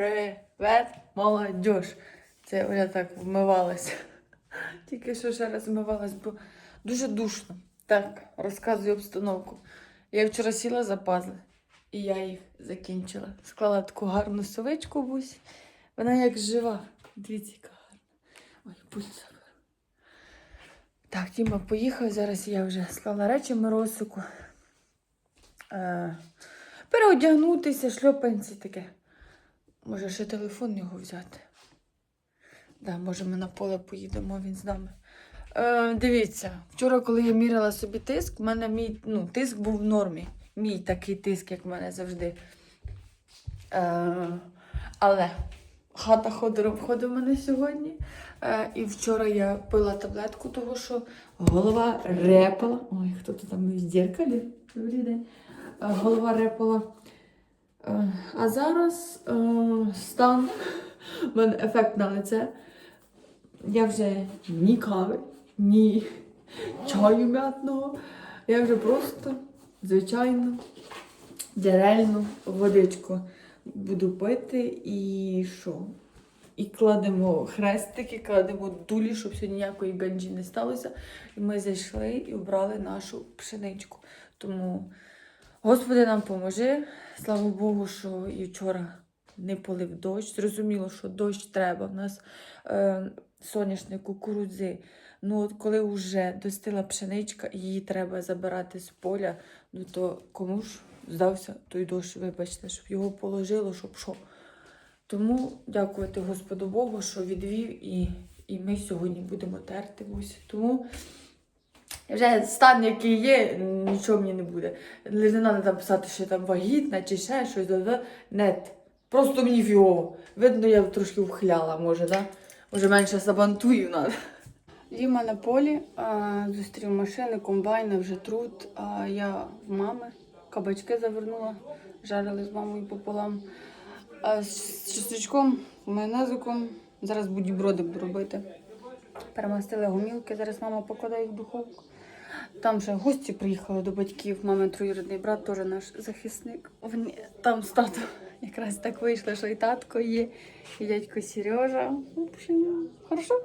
Привет, молодіж. Це Оля так вмивалася. Тільки що ще раз вмивалась, бо дуже душно. Так, розказую обстановку. Я вчора сіла за пазли, і я їх закінчила. Склала таку гарну совичку бусь. Вона як жива. Дивіться, яка гарна. Ой, пульс. Так, Тіма поїхав. Зараз я вже склала речі Миросику. Е, переодягнутися, шльопанці таке. Може, ще телефон його взяти. Да, може, ми на поле поїдемо, він з нами. Е, дивіться, вчора, коли я міряла собі тиск, в мене мій ну, тиск був в нормі. Мій такий тиск, як в мене завжди. Е, але хата ходором ходить в мене сьогодні. Е, і вчора я пила таблетку, того що голова репала. Ой, хто тут там в дзеркалі? Добрий день. Е, голова репала. Е, А зараз е, стан, в мене ефект на лице. Я вже ні кави, ні чаю м'ятного. Я вже просто звичайно джерельну водичку буду пити і що? І кладемо хрестики, кладемо дулі, щоб сьогодні ніякої ганджі не сталося. І ми зайшли і обрали нашу пшеничку. Тому Господи нам поможи. Слава Богу, що і вчора не полив дощ. Зрозуміло, що дощ треба. У нас е, соняшник, кукурудзи. Ну, от коли вже достигла пшеничка її треба забирати з поля, ну то кому ж здався той дощ, вибачте, щоб його положило, щоб що. Тому дякувати Господу Богу, що відвів, і, і ми сьогодні будемо терти. Тому вже стан, який є, нічого мені не буде. Не треба там писати, що я там вагітна чи ще щось. Нет. Просто мені фігово. Видно, я трошки вхляла, може, да? Може менше сабантую треба. Діма на полі зустрів машини, комбайни, вже труд. А я в мами кабачки завернула, жарили з мамою пополам. А з чесничком, майонезиком. Зараз буду робити. Перемастили гомілки, зараз мама покладає їх в духовку. Там ще гості приїхали до батьків. Мами троюрідний брат, теж наш захисник. Вони там з татом якраз так вийшло, що і татко є, і дядько Сережа. В общем, хорошо.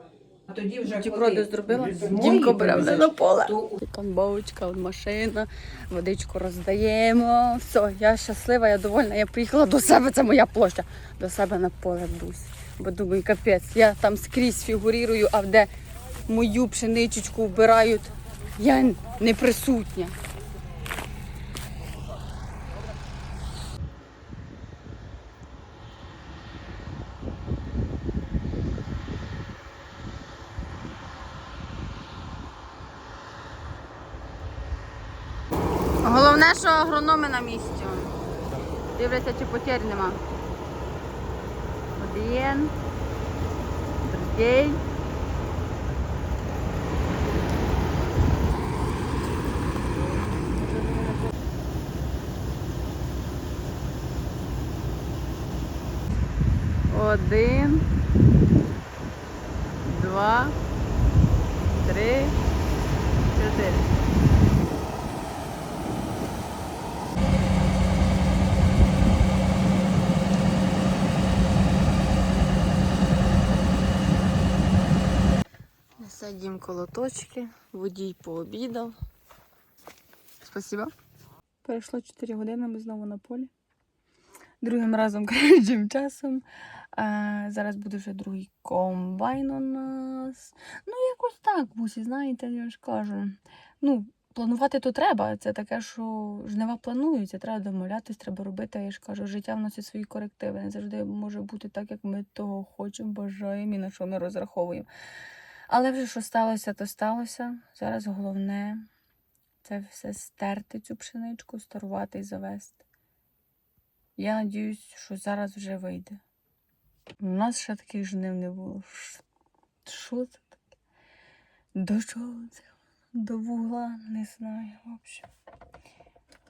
А тоді вже Бутерброди зробила. Дімко бере мене на поле. то Там бочка, машина, водичку роздаємо. Все, я щаслива, я довольна. Я приїхала до себе, це моя площа. До себе на поле бусь. Бо думаю, капець, я там скрізь фігурірую, а де мою пшеничечку вбирають, я не присутня. Головне, що агрономи на місці. Дивляться, чи потерь нема. Один. Другий. Один. Два. Три. Чотири. Садім колоточки, водій пообідав. Спасибо. Перейшло 4 години, ми знову на полі. Другим разом кращим часом. А, зараз буде вже другий комбайн у нас. Ну, якось так, бусі, знаєте, я ж кажу. Ну, планувати то треба. Це таке, що жнива плануються, треба домовлятись, треба робити. Я ж кажу, життя вносить свої корективи. Не завжди може бути так, як ми того хочемо, бажаємо і на що ми розраховуємо. Але вже що сталося, то сталося. Зараз головне це все стерти цю пшеничку, старувати і завести. Я надіюсь, що зараз вже вийде. У нас ще таких жнив не було. Що це таке? До чого це? До вугла, не знаю. В общем.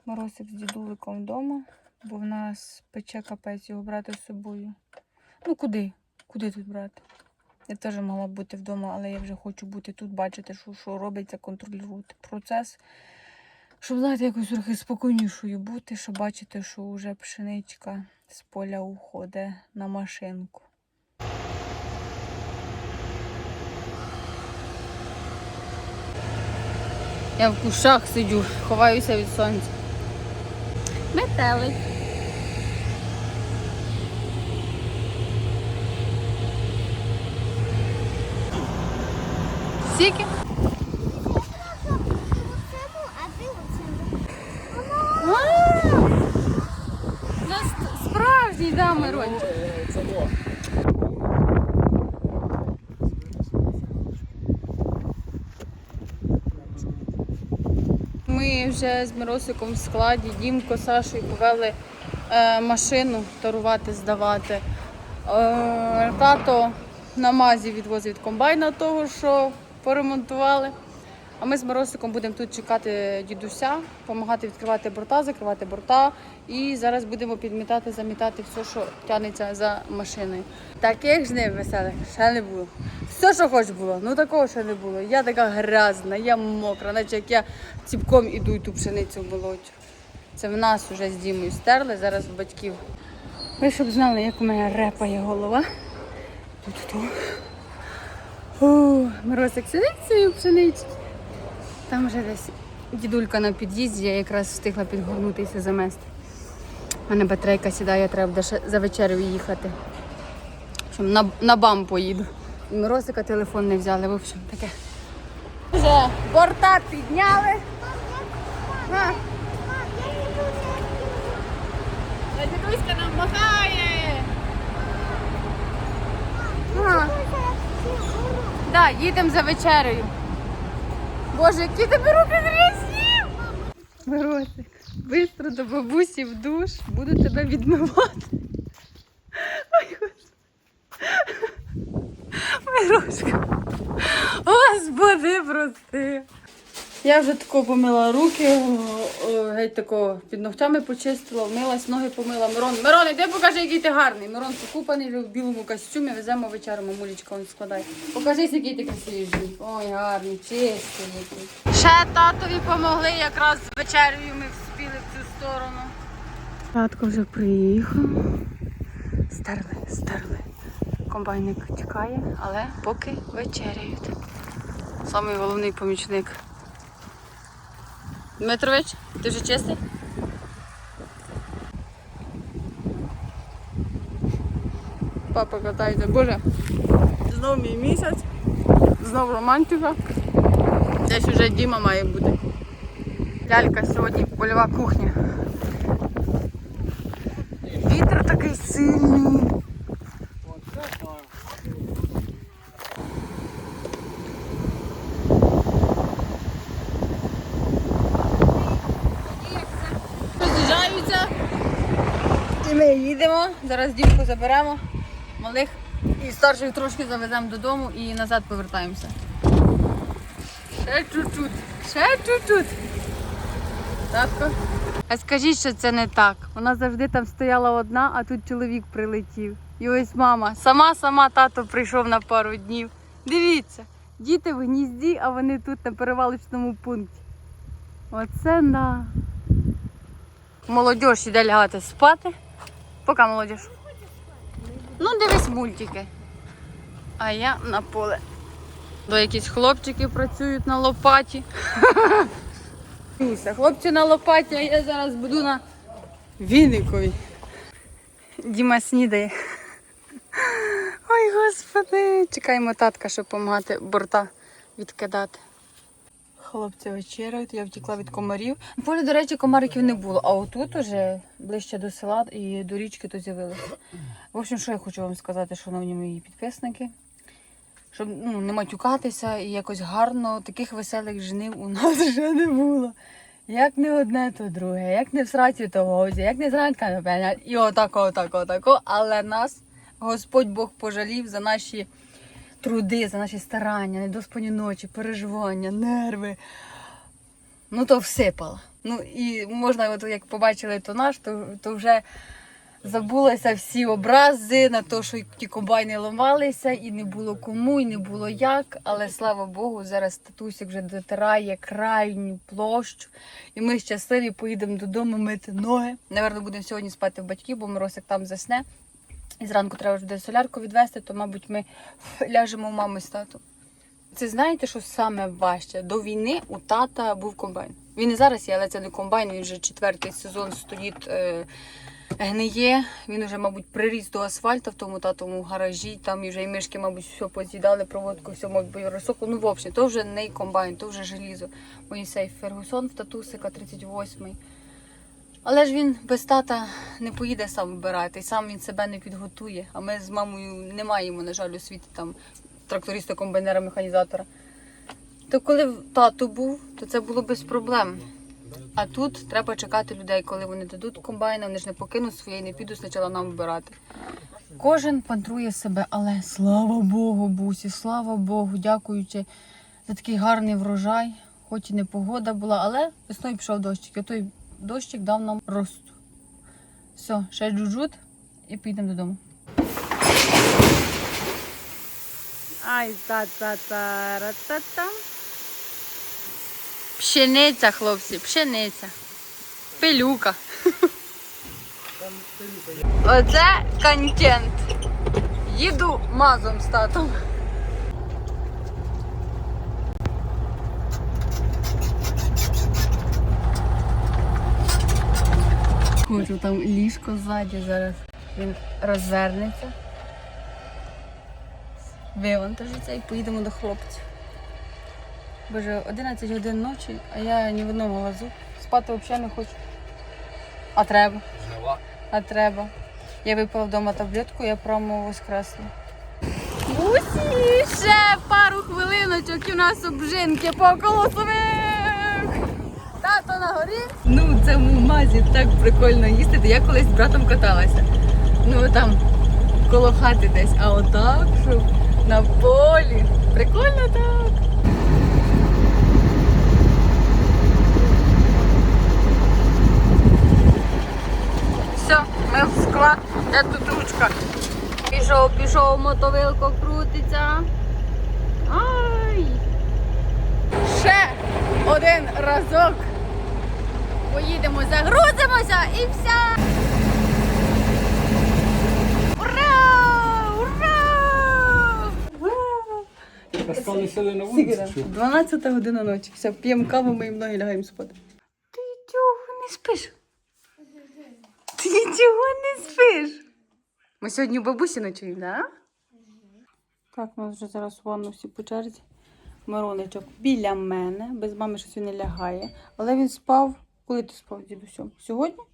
Моросик з дідуликом вдома, бо в нас пече капець його брати з собою. Ну куди? Куди тут брати? Я теж мала бути вдома, але я вже хочу бути тут, бачити, що, що робиться, контролювати процес, Щоб, знаєте, якось трохи спокійнішою бути, щоб бачити, що вже пшеничка з поля уходить на машинку. Я в кущах сидю, ховаюся від сонця. Метелик. Скільки? А! У нас справжній, да, Мирончик. Ми вже з Миросиком в складі, Дімко, Сашою повели е, машину тарувати, здавати. Е, тато на мазі відвозив від комбайна того, що поремонтували. А ми з Миросиком будемо тут чекати дідуся, допомагати відкривати борта, закривати борта. І зараз будемо підмітати, замітати все, що тягнеться за машиною. Таких жнив веселих ще не було. Все, що хоч було, ну такого ще не було. Я така грязна, я мокра, наче як я ціпком іду і ту пшеницю молоть. Це в нас вже з Дімою стерли, зараз в батьків. Ви щоб знали, як у мене репає голова. Тут-тут. Фу, Миросик сидить свою пшеничку. Там вже десь дідулька на під'їзді, я якраз встигла підгорнутися за место. У мене батарейка сідає, треба буде за вечерю їхати. Общем, на, на бам поїду. І Миросика телефон не взяли, в общем, таке. Вже борта підняли. А. Дідуська нам махає. Да, їдемо за вечерею. Боже, які тебе руки грязні! Миросик, бистро до бабусі в душ, буду тебе відмивати. Ой. Мирошка. Господи, прости. Я вже тако помила руки, геть тако під ногтями почистила, вмилась, ноги помила. Мирон, Мирон, іди покажи, який ти гарний. Мирон покупаний в білому костюмі, веземо вечеру, мамулечка, он складай. Покажись, який ти красивий. Ой, гарний, чистий який. Ще татові помогли, якраз з вечерею ми вспіли в цю сторону. Татко вже приїхав. Стерли, стерли. Комбайник чекає, але поки вечеряють. Самий головний помічник. Дмитрович, ти вже чистий? Папа катається. Боже, знов мій місяць, знов романтика. Десь вже Діма має бути. Лялька сьогодні польова кухня. Вітер такий сильний. Їдемо. Зараз дівку заберемо, малих і старших трошки завеземо додому і назад повертаємося. Ще чуть-чуть, ще чуть-чуть. Татко. А скажіть, що це не так. Вона завжди там стояла одна, а тут чоловік прилетів. І ось мама, сама-сама тато прийшов на пару днів. Дивіться, діти в гнізді, а вони тут на перевалочному пункті. Оце на. Молодіж іде лягати спати. Пока молодіж. Ну, дивись мультики. А я на поле. До якісь хлопчики працюють на лопаті. Хлопці на лопаті, а я зараз буду на Вінникові. Діма снідає. Ой, господи. Чекаємо татка, щоб допомагати борта відкидати. Хлопці вечеряють, я втекла від комарів. В полі, до речі, комариків не було, а отут уже ближче до села і до річки то з'явилися. В общем, що я хочу вам сказати, шановні мої підписники. Щоб ну, не матюкатися і якось гарно таких веселих жнив у нас вже не було. Як не одне, то друге, як не в сраці, то в гозі, як не зранка, то пеня. І отако, отако, отако. Але нас Господь Бог пожалів за наші труди, за наші старання, недоспані ночі, переживання, нерви. Ну то всипало. Ну і можна, от як побачили то наш, то, то вже Забулася всі образи на те, що ті комбайни ламалися, і не було кому, і не було як. Але слава Богу, зараз татусик вже дотирає крайню площу. І ми щасливі поїдемо додому мити ноги. Наверно, будемо сьогодні спати в батьків, бо Миросик там засне. І зранку треба буде солярку відвести, то, мабуть, ми ляжемо у мами з татом. Це знаєте, що саме важче? До війни у тата був комбайн. Він і зараз є, але це не комбайн, він вже четвертий сезон стоїть. Е- гниє. Він вже, мабуть, приріс до асфальту в тому татому гаражі. Там вже і мишки, мабуть, все поз'їдали, проводку, все, мабуть, бойоросоку. Ну, в общем, то вже не комбайн, то вже желізо. Моїсей Фергусон в татусика 38-й. Але ж він без тата не поїде сам вибирати, сам він себе не підготує. А ми з мамою не маємо, на жаль, освіти там тракториста, комбайнера, механізатора. То коли тато був, то це було без проблем. А тут треба чекати людей, коли вони дадуть комбайна, вони ж не покинуть своє і не підуть спочатку нам вибирати. Кожен пантрує себе, але слава Богу, бусі, слава Богу, дякуючи за такий гарний врожай. Хоч і не погода була, але весною пішов дощик. Дощик дав нам росту. Все, ще джуджут і підемо додому. Ай, та-та-та-ра-та-та. Пшениця, хлопці, пшениця. Пилюка. Оце контент. Їду мазом з татом. Хочу там ліжко ззаді зараз. Він розвернеться. Вивантажиться і поїдемо до хлопців. Боже, 11 годин ночі, а я ні в одному лазу. Спати взагалі не хочу. А треба. А треба. Я випила вдома таблетку, я прямо воскресла. Усі, ще пару хвилиночок і у нас обжинки по колосових. На горі. Ну, це в мазі так прикольно їздити. Я колись з братом каталася. Ну там коло хати десь, а отак, щоб на полі. Прикольно так. Все, ми в склад, де тут ручка. Пішов, пішов, мотовилко крутиться. Ай! Ще один разок. Поїдемо, загрузимося і все. Ура! Ура! Ура! На вулиці. 12 година ночі. Все, п'ємо каву, ми їм ноги лягаємо спати. Ти чого не спиш? Ти чого не спиш? Ми сьогодні у бабусі ночуємо, так? Так, у нас вже зараз у ванну всі по черзі. Мироничок біля мене, без мами щось він не лягає. Але він спав. Коли ти спав, дідусю? Сьогодні?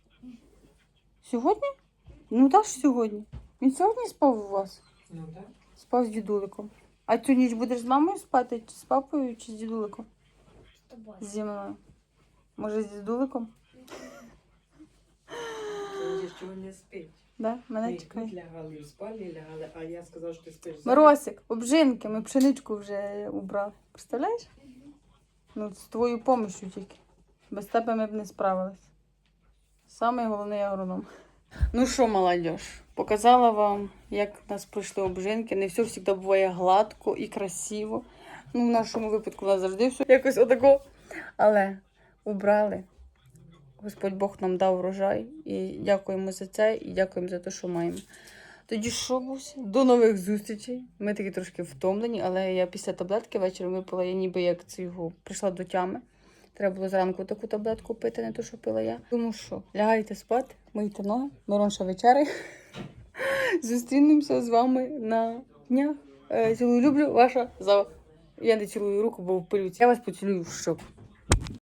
Сьогодні? Ну так ж сьогодні. Він сьогодні спав у вас? Ну так. Спав з дідуликом. А цю ніч будеш з мамою спати, чи з папою, чи з дідуликом? Зі мною. Може, з дідуликом? Чого не спить. Да? Мене чекає. тут лягали, в спальні лягали, а я сказав, що ти спиш. Миросик, обжинки, ми пшеничку вже убрали. Представляєш? Ну, з твоєю допомогою тільки. Без тебе ми б не справились. Самий головний агроном. Ну що, молодь, показала вам, як у нас пройшли обжинки. Не все завжди буває гладко і красиво. Ну, в нашому випадку у нас завжди все якось отако. Але убрали. Господь Бог нам дав врожай. І дякуємо за це, і дякуємо за те, що маємо. Тоді що, Буся? До нових зустрічей. Ми такі трошки втомлені, але я після таблетки вечором випила, я ніби як цього прийшла до тями. Треба було зранку таку таблетку пити, не ту, що пила я. Тому що лягайте спати, мийте ноги, Мирон вечери. Зустрінемося з вами на днях. Е, Цілую люблю, ваша Зава. Я не цілую руку, бо в пилюці. Я вас поцілую в щоку.